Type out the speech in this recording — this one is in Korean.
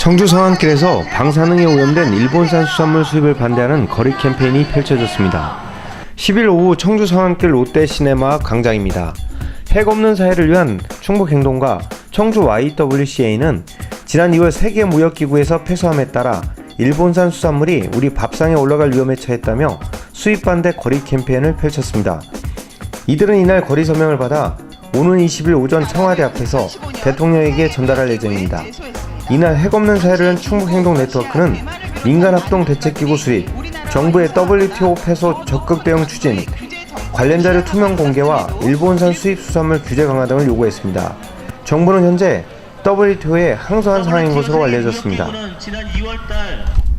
청주 성안길에서 방사능에 오염된 일본산 수산물 수입을 반대하는 거리 캠페인이 펼쳐졌습니다. 10일 오후 청주 성안길 롯데 시네마 광장입니다. 핵 없는 사회를 위한 충북 행동과 청주 YWCA는 지난 2월 세계 무역기구에서 패소함에 따라 일본산 수산물이 우리 밥상에 올라갈 위험에 처했다며 수입 반대 거리 캠페인을 펼쳤습니다. 이들은 이날 거리 서명을 받아 오는 20일 오전 청와대 앞에서 대통령에게 전달할 예정입니다. 이날 핵 없는 사회를 위한 충북 행동 네트워크는 민간 합동 대책기구 수립, 정부의 WTO 패소 적극 대응 추진, 관련 자료 투명 공개와 일본산 수입 수산물 규제 강화 등을 요구했습니다. 정부는 현재 WTO에 항소한 상황인 것으로 알려졌습니다. 지난 2월달